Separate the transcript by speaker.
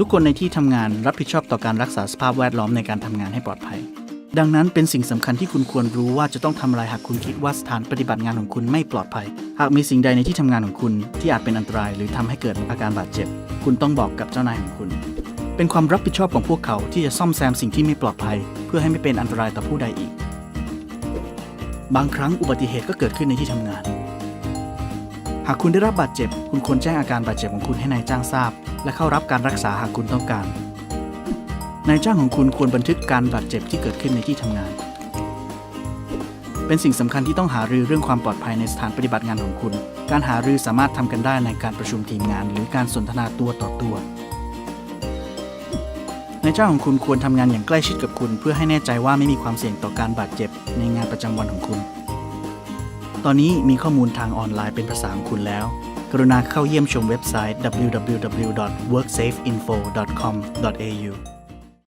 Speaker 1: ทุกคนในที่ทำงานรับผิดชอบต่อการรักษาสภาพแวดล้อมในการทำงานให้ปลอดภัย ดังนั้นเป็นสิ่งสำคัญที่คุณควรรู้ว่าจะต้องทำอะไรหากคุณคิดว่าสถานปฏิบัติงานของคุณไม่ปลอดภัย หากมีสิ่งใดในที่ทำงานของคุณที่อาจเป็นอันตราย หรือทำให้เกิดอาการบาดเจ็บ คุณต้องบอกกับเจ้านายของคุณ เป็นความรับผิดชอบของพวกเขาที่จะซ่อมแซมสิ่งที่ไม่ปลอดภัย เพื่อให้ไม่เป็นอันตรายต่อผู้ใดอีก บางครั้งอุบัติเหตุก็เกิดขึ้นในที่ทำงาน หากคุณได้รับบาดเจ็บ คุณควรแจ้งอาการบาดเจ็บของคุณให้นายจ้างทราบ และเข้ารับการรักษาหากคุณต้องการ นายจ้างของคุณควรบันทึกการบาดเจ็บที่เกิดขึ้นในที่ทำงาน เป็นสิ่งสำคัญที่ต้องหารือเรื่องความปลอดภัยในสถานปฏิบัติงานของคุณ การหารือสามารถทำกันได้ในการประชุมทีมงาน หรือการสนทนาตัวต่อตัวนายจ้างของคุณควรทำงานอย่างใกล้ชิดกับคุณ เพื่อให้แน่ใจว่าไม่มีความเสี่ยงต่อการบาดเจ็บในงานประจำวันของคุณ ตอนนี้มีข้อมูลทางออนไลน์เป็นภาษาของคุณแล้ว กรุณาเข้าเยี่ยมชมเว็บไซต์ www.worksafeinfo.com.au